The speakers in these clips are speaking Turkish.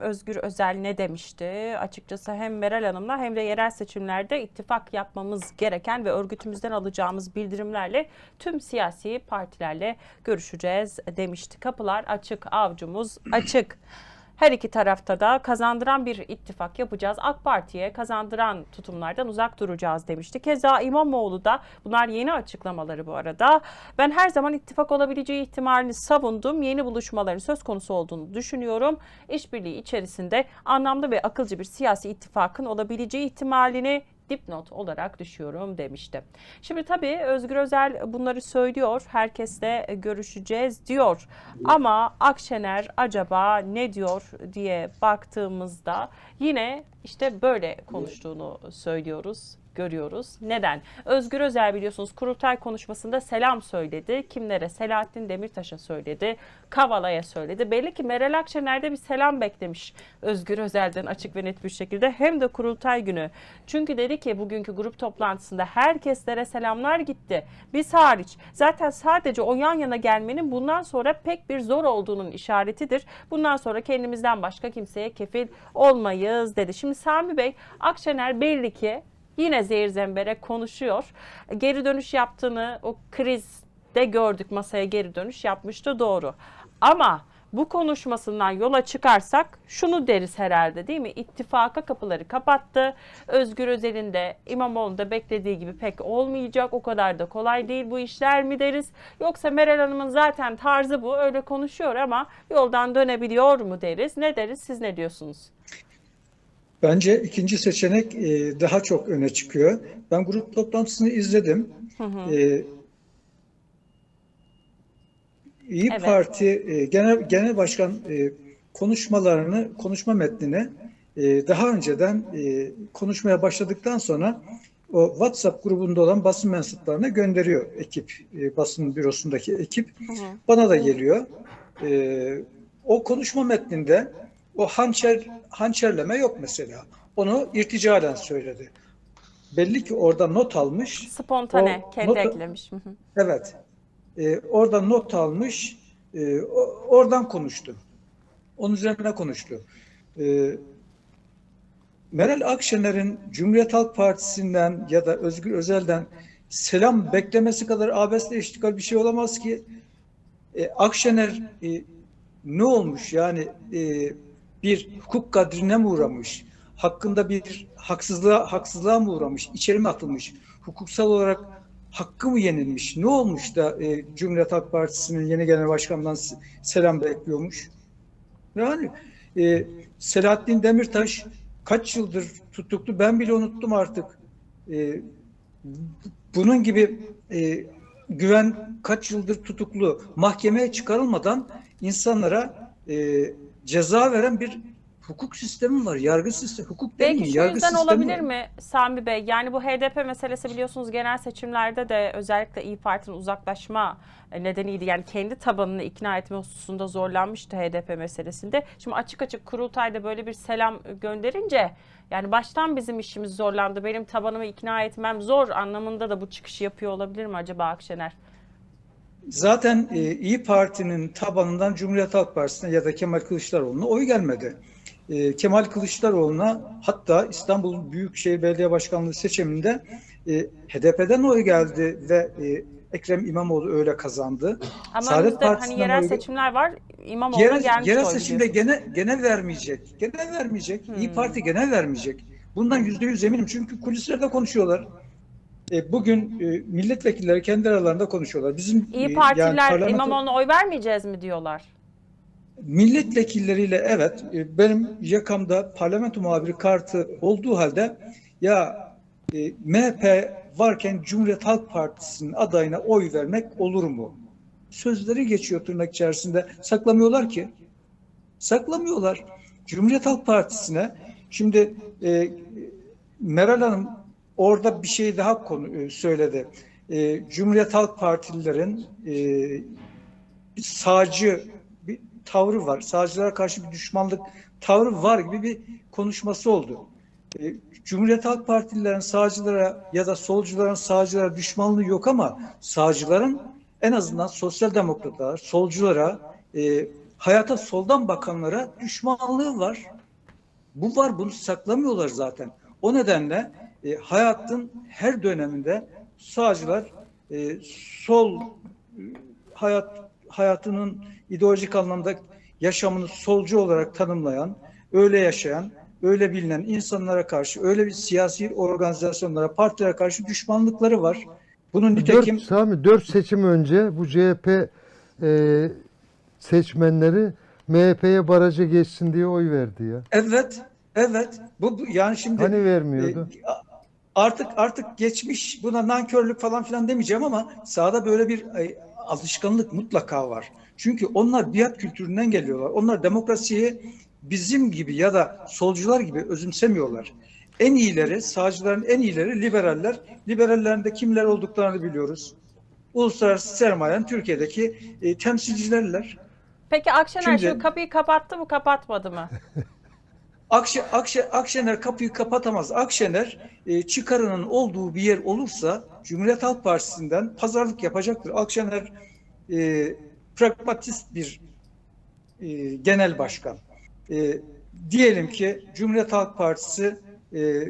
Özgür Özel ne demişti? Açıkçası hem Meral Hanım'la hem de yerel seçimlerde ittifak yapmamız gereken ve örgütümüzden alacağımız bildirimlerle tüm siyasi partilerle görüşeceğiz demişti. Kapılar açık, avcumuz açık. Her iki tarafta da kazandıran bir ittifak yapacağız. AK Parti'ye kazandıran tutumlardan uzak duracağız demişti. Keza İmamoğlu da bunlar yeni açıklamaları bu arada. Ben her zaman ittifak olabileceği ihtimalini savundum. Yeni buluşmaların söz konusu olduğunu düşünüyorum. İşbirliği içerisinde anlamlı ve akılcı bir siyasi ittifakın olabileceği ihtimalini dipnot olarak düşüyorum demişti. Şimdi tabii Özgür Özel bunları söylüyor. Herkesle görüşeceğiz diyor. Ama Akşener acaba ne diyor diye baktığımızda yine işte böyle konuştuğunu söylüyoruz görüyoruz. Neden? Özgür Özel biliyorsunuz kurultay konuşmasında selam söyledi. Kimlere? Selahattin Demirtaş'a söyledi. Kavala'ya söyledi. Belli ki Meral Akşener'de bir selam beklemiş Özgür Özel'den açık ve net bir şekilde. Hem de kurultay günü. Çünkü dedi ki bugünkü grup toplantısında herkeslere selamlar gitti. Biz hariç. Zaten sadece o yan yana gelmenin bundan sonra pek bir zor olduğunun işaretidir. Bundan sonra kendimizden başka kimseye kefil olmayız dedi. Şimdi Sami Bey Akşener belli ki yine zehir zembere konuşuyor. Geri dönüş yaptığını o krizde gördük masaya geri dönüş yapmıştı doğru. Ama bu konuşmasından yola çıkarsak şunu deriz herhalde değil mi? İttifaka kapıları kapattı. Özgür Özel'in de İmamoğlu'nun da beklediği gibi pek olmayacak. O kadar da kolay değil bu işler mi deriz? Yoksa Meral Hanım'ın zaten tarzı bu. Öyle konuşuyor ama yoldan dönebiliyor mu deriz? Ne deriz? Siz ne diyorsunuz? Bence ikinci seçenek e, daha çok öne çıkıyor. Ben grup toplantısını izledim. E, İyi Evet. Parti e, Genel Genel Başkan e, konuşmalarını, konuşma metnini e, daha önceden e, konuşmaya başladıktan sonra o WhatsApp grubunda olan basın mensuplarına gönderiyor ekip, e, basın bürosundaki ekip. Bana da geliyor. E, o konuşma metninde o hançer hançerleme yok mesela. Onu irticalen söyledi. Belli ki orada not almış. Spontane O kendi notu- eklemiş. Evet. Ee, oradan not almış. e, oradan konuştu. Onun üzerine konuştu. Ee, Meral Akşener'in Cumhuriyet Halk Partisi'nden ya da Özgür Özel'den selam beklemesi kadar abesle iştikal bir şey olamaz ki. Ee, Akşener e, ne olmuş yani e, bir hukuk kadrine mi uğramış? Hakkında bir haksızlığa haksızlığa mı uğramış? İçeri mi atılmış? Hukuksal olarak hakkı mı yenilmiş? Ne olmuş da e, Cumhuriyet Halk Partisi'nin yeni genel başkanından selam bekliyormuş? Yani e, Selahattin Demirtaş kaç yıldır tutuklu ben bile unuttum artık. E, bunun gibi e, güven kaç yıldır tutuklu mahkemeye çıkarılmadan insanlara e, ceza veren bir hukuk sistemi var. Yargı sistemi, hukuk Belki şu yargı yüzden sistemi olabilir var. mi Sami Bey? Yani bu HDP meselesi biliyorsunuz genel seçimlerde de özellikle İyi Parti'nin uzaklaşma nedeniydi. Yani kendi tabanını ikna etme hususunda zorlanmıştı HDP meselesinde. Şimdi açık açık kurultayda böyle bir selam gönderince yani baştan bizim işimiz zorlandı. Benim tabanımı ikna etmem zor anlamında da bu çıkışı yapıyor olabilir mi acaba Akşener? Zaten e, İyi Parti'nin tabanından Cumhuriyet Halk Partisi'ne ya da Kemal Kılıçdaroğlu'na oy gelmedi. E, Kemal Kılıçdaroğlu'na hatta İstanbul Büyükşehir Belediye Başkanlığı seçiminde e, HDP'den oy geldi ve e, Ekrem İmamoğlu öyle kazandı. Ama Saadet hani yerel oy- seçimler var. İmamoğlu'na Yerel, gelmiş yerel seçimde gene gene vermeyecek. Gene vermeyecek. İyi Hmm. Parti gene vermeyecek. Bundan yüzde yüz eminim. Çünkü kulislerde konuşuyorlar. E, bugün e, milletvekilleri kendi aralarında konuşuyorlar. Bizim e, İyi yani parlamento- İmamoğlu'na oy vermeyeceğiz mi diyorlar? milletvekilleriyle evet e, benim yakamda parlamento muhabiri kartı olduğu halde ya e, MHP varken Cumhuriyet Halk Partisi'nin adayına oy vermek olur mu? Sözleri geçiyor tırnak içerisinde. Saklamıyorlar ki. Saklamıyorlar. Cumhuriyet Halk Partisi'ne şimdi e, Meral Hanım orada bir şey daha konu e, söyledi. E, Cumhuriyet Halk Partililerin e, bir sağcı bir tavrı var. Sağcılara karşı bir düşmanlık tavrı var gibi bir konuşması oldu. E, Cumhuriyet Halk Partililerin sağcılara ya da solcuların sağcılara düşmanlığı yok ama sağcıların en azından sosyal demokratlara, solculara e, hayata soldan bakanlara düşmanlığı var. Bu var, bunu saklamıyorlar zaten. O nedenle e, hayatın her döneminde sağcılar e, sol e, hayat hayatının ideolojik anlamda yaşamını solcu olarak tanımlayan, öyle yaşayan, öyle bilinen insanlara karşı, öyle bir siyasi organizasyonlara, partilere karşı düşmanlıkları var. Bunun nitekim Dört, Sami, dört seçim önce bu CHP e, seçmenleri MHP'ye barajı geçsin diye oy verdi ya. evet, evet. Bu, bu yani şimdi Hani vermiyordu? E, artık artık geçmiş buna nankörlük falan filan demeyeceğim ama sahada böyle bir alışkanlık mutlaka var. Çünkü onlar biat kültüründen geliyorlar. Onlar demokrasiyi bizim gibi ya da solcular gibi özümsemiyorlar. En iyileri, sağcıların en iyileri liberaller. Liberallerin de kimler olduklarını biliyoruz. Uluslararası sermayenin Türkiye'deki e, temsilcilerler. Peki Akşener Şimdi- şu kapıyı kapattı mı kapatmadı mı? Akşe, Akşe, Akşener kapıyı kapatamaz. Akşener e, çıkarının olduğu bir yer olursa Cumhuriyet Halk Partisi'nden pazarlık yapacaktır. Akşener e, pragmatist bir e, genel başkan. E, diyelim ki Cumhuriyet Halk Partisi e,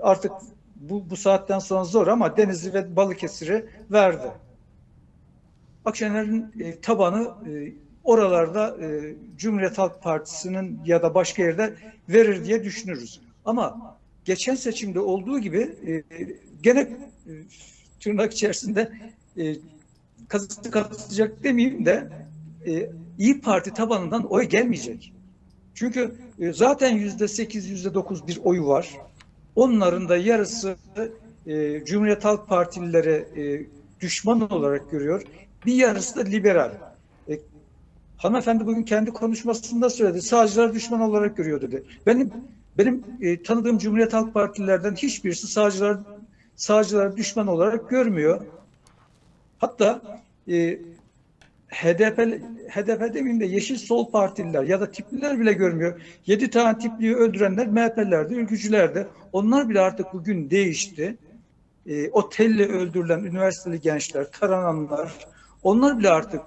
artık bu, bu saatten sonra zor ama Denizli ve Balıkesir'i verdi. Akşener'in e, tabanı e, oralarda e, Cumhuriyet Halk Partisi'nin ya da başka yerde verir diye düşünürüz. Ama geçen seçimde olduğu gibi e, gene e, tırnak içerisinde e, kazısı katılacak demeyeyim de e, İyi Parti tabanından oy gelmeyecek. Çünkü e, zaten yüzde sekiz, yüzde dokuz bir oyu var. Onların da yarısı e, Cumhuriyet Halk Partilileri e, düşman olarak görüyor. Bir yarısı da liberal. Hanımefendi bugün kendi konuşmasında söyledi. Sağcılar düşman olarak görüyor dedi. Benim benim e, tanıdığım Cumhuriyet Halk Partililerden hiçbirisi sağcılar sağcılar düşman olarak görmüyor. Hatta e, HDP HDP demeyeyim de Yeşil Sol Partililer ya da tipliler bile görmüyor. Yedi tane tipliyi öldürenler MHP'lerdi, ülkücülerdi. Onlar bile artık bugün değişti. E, o telle öldürülen üniversiteli gençler, tarananlar, onlar bile artık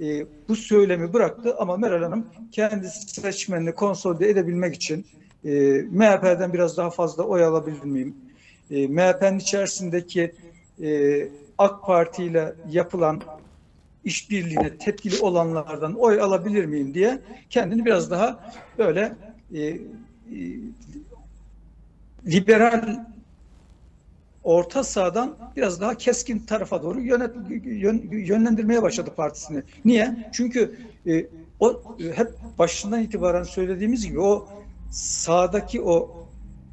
e, bu söylemi bıraktı ama Meral Hanım kendi seçmenini konsolide edebilmek için e, MHP'den biraz daha fazla oy alabilir miyim? E, MHP'nin içerisindeki e, AK Parti ile yapılan işbirliğine tepkili olanlardan oy alabilir miyim diye kendini biraz daha böyle e, e, liberal orta sağdan biraz daha keskin tarafa doğru yönet, yön- yönlendirmeye başladı partisini. Niye? Çünkü e, o e, hep başından itibaren söylediğimiz gibi o sağdaki o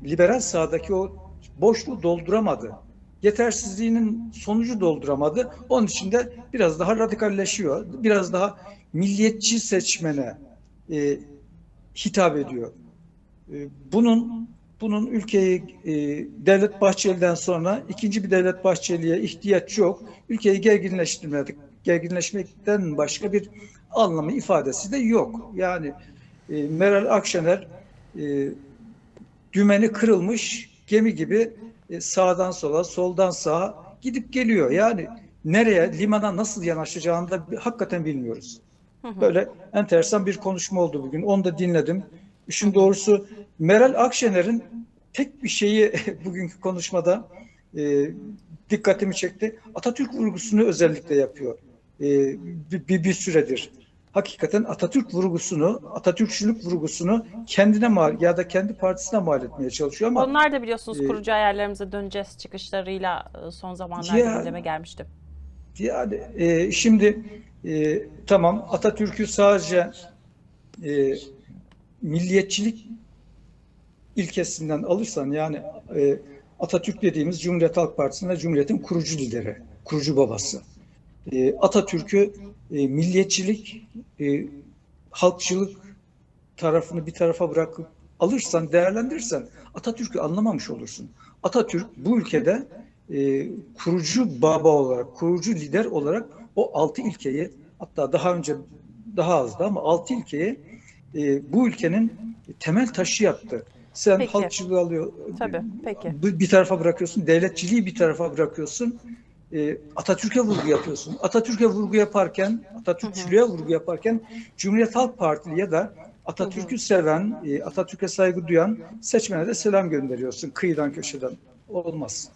liberal sağdaki o boşluğu dolduramadı. Yetersizliğinin sonucu dolduramadı. Onun için de biraz daha radikalleşiyor. Biraz daha milliyetçi seçmene e, hitap ediyor. E, bunun bunun ülkeyi e, Devlet Bahçeli'den sonra ikinci bir Devlet Bahçeli'ye ihtiyaç yok. Ülkeyi gerginleştirmedik. Gerginleşmekten başka bir anlamı ifadesi de yok. Yani e, Meral Akşener e, dümeni kırılmış gemi gibi e, sağdan sola, soldan sağa gidip geliyor. Yani nereye, limana nasıl yanaşacağını da hakikaten bilmiyoruz. Böyle enteresan bir konuşma oldu bugün. Onu da dinledim. İşin doğrusu Meral Akşener'in tek bir şeyi bugünkü konuşmada e, dikkatimi çekti. Atatürk vurgusunu özellikle yapıyor. E, bir, bir, süredir. Hakikaten Atatürk vurgusunu, Atatürkçülük vurgusunu kendine mal ya da kendi partisine mal etmeye çalışıyor ama Onlar da biliyorsunuz e, kurucu hayallerimize döneceğiz çıkışlarıyla e, son zamanlarda Ya- gündeme gelmişti. Yani e, şimdi e, tamam Atatürk'ü sadece e, milliyetçilik ilkesinden alırsan yani e, Atatürk dediğimiz Cumhuriyet Halk Partisi'nin ve Cumhuriyet'in kurucu lideri, kurucu babası. E, Atatürk'ü e, milliyetçilik, e, halkçılık tarafını bir tarafa bırakıp alırsan, değerlendirirsen Atatürk'ü anlamamış olursun. Atatürk bu ülkede e, kurucu baba olarak, kurucu lider olarak o altı ilkeyi hatta daha önce daha azdı ama altı ilkeyi e, bu ülkenin temel taşı yaptı. Sen Peki. halkçılığı alıyor, Tabii, peki. bir tarafa bırakıyorsun, devletçiliği bir tarafa bırakıyorsun. e, Atatürk'e vurgu yapıyorsun. Atatürk'e vurgu yaparken, Atatürkçülüğe vurgu yaparken Cumhuriyet Halk Partili ya da Atatürk'ü seven, e, Atatürk'e saygı duyan seçmene de selam gönderiyorsun kıyıdan köşeden. Olmaz.